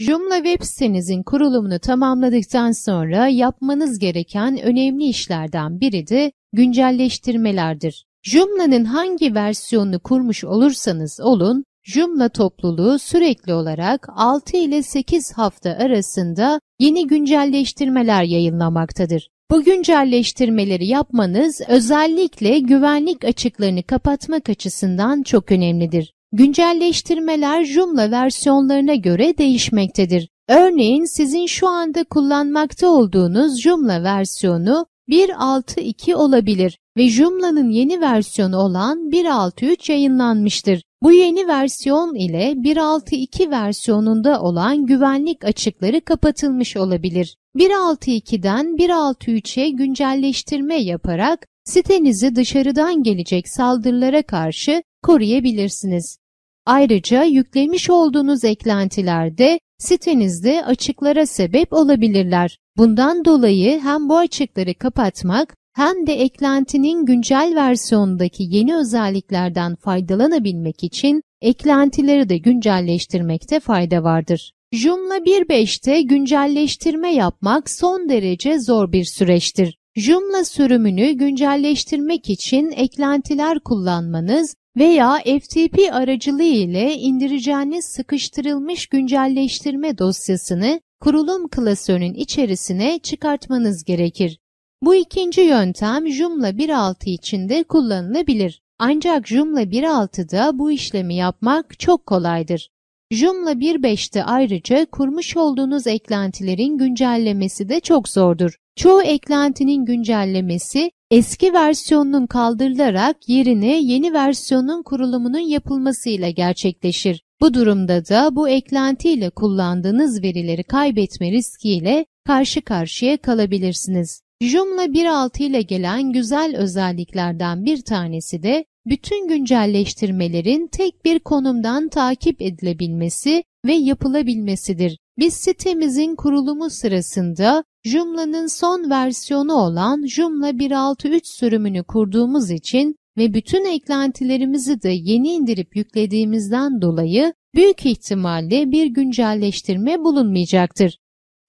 Joomla web sitenizin kurulumunu tamamladıktan sonra yapmanız gereken önemli işlerden biri de güncelleştirmelerdir. Joomla'nın hangi versiyonunu kurmuş olursanız olun, Joomla topluluğu sürekli olarak 6 ile 8 hafta arasında yeni güncelleştirmeler yayınlamaktadır. Bu güncelleştirmeleri yapmanız özellikle güvenlik açıklarını kapatmak açısından çok önemlidir. Güncelleştirmeler Joomla versiyonlarına göre değişmektedir. Örneğin sizin şu anda kullanmakta olduğunuz Joomla versiyonu 1.6.2 olabilir ve Joomla'nın yeni versiyonu olan 1.6.3 yayınlanmıştır. Bu yeni versiyon ile 1.6.2 versiyonunda olan güvenlik açıkları kapatılmış olabilir. 1.6.2'den 1.6.3'e güncelleştirme yaparak sitenizi dışarıdan gelecek saldırılara karşı koruyabilirsiniz. Ayrıca yüklemiş olduğunuz eklentilerde sitenizde açıklara sebep olabilirler. Bundan dolayı hem bu açıkları kapatmak hem de eklentinin güncel versiyondaki yeni özelliklerden faydalanabilmek için eklentileri de güncelleştirmekte fayda vardır. Joomla 1.5'te güncelleştirme yapmak son derece zor bir süreçtir. Joomla sürümünü güncelleştirmek için eklentiler kullanmanız veya FTP aracılığı ile indireceğiniz sıkıştırılmış güncelleştirme dosyasını kurulum klasörünün içerisine çıkartmanız gerekir. Bu ikinci yöntem Joomla 1.6 için de kullanılabilir. Ancak Joomla 1.6'da bu işlemi yapmak çok kolaydır. Joomla 1.5'te ayrıca kurmuş olduğunuz eklentilerin güncellemesi de çok zordur. Çoğu eklentinin güncellemesi eski versiyonunun kaldırılarak yerine yeni versiyonun kurulumunun yapılmasıyla gerçekleşir. Bu durumda da bu eklentiyle kullandığınız verileri kaybetme riskiyle karşı karşıya kalabilirsiniz. Joomla 1.6 ile gelen güzel özelliklerden bir tanesi de bütün güncelleştirmelerin tek bir konumdan takip edilebilmesi ve yapılabilmesidir. Biz sitemizin kurulumu sırasında Joomla'nın son versiyonu olan Joomla 1.6.3 sürümünü kurduğumuz için ve bütün eklentilerimizi de yeni indirip yüklediğimizden dolayı büyük ihtimalle bir güncelleştirme bulunmayacaktır.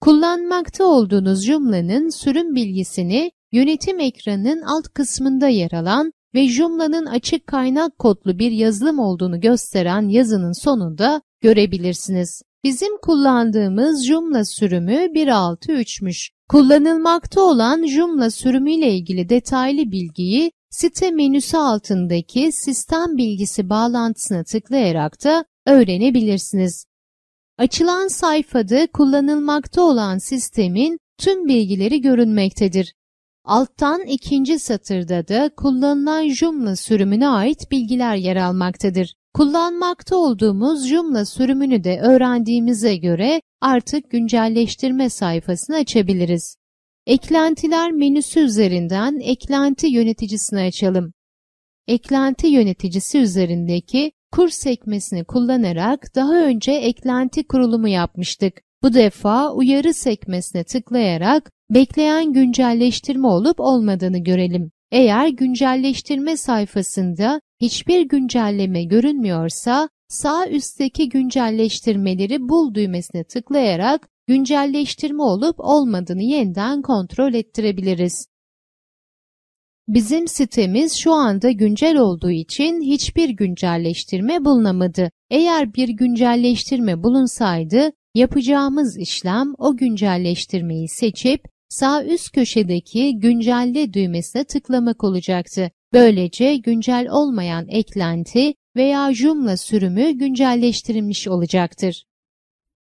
Kullanmakta olduğunuz Joomla'nın sürüm bilgisini yönetim ekranının alt kısmında yer alan ve Joomla'nın açık kaynak kodlu bir yazılım olduğunu gösteren yazının sonunda görebilirsiniz. Bizim kullandığımız Joomla sürümü 1.6.3'müş. Kullanılmakta olan Joomla sürümü ile ilgili detaylı bilgiyi site menüsü altındaki sistem bilgisi bağlantısına tıklayarak da öğrenebilirsiniz. Açılan sayfada kullanılmakta olan sistemin tüm bilgileri görünmektedir. Alttan ikinci satırda da kullanılan Joomla sürümüne ait bilgiler yer almaktadır. Kullanmakta olduğumuz Joomla sürümünü de öğrendiğimize göre artık güncelleştirme sayfasını açabiliriz. Eklentiler menüsü üzerinden eklenti yöneticisini açalım. Eklenti yöneticisi üzerindeki kur sekmesini kullanarak daha önce eklenti kurulumu yapmıştık. Bu defa uyarı sekmesine tıklayarak bekleyen güncelleştirme olup olmadığını görelim. Eğer güncelleştirme sayfasında hiçbir güncelleme görünmüyorsa sağ üstteki güncelleştirmeleri bul düğmesine tıklayarak güncelleştirme olup olmadığını yeniden kontrol ettirebiliriz. Bizim sitemiz şu anda güncel olduğu için hiçbir güncelleştirme bulunamadı. Eğer bir güncelleştirme bulunsaydı yapacağımız işlem o güncelleştirmeyi seçip sağ üst köşedeki güncelle düğmesine tıklamak olacaktı. Böylece güncel olmayan eklenti veya Joomla sürümü güncelleştirilmiş olacaktır.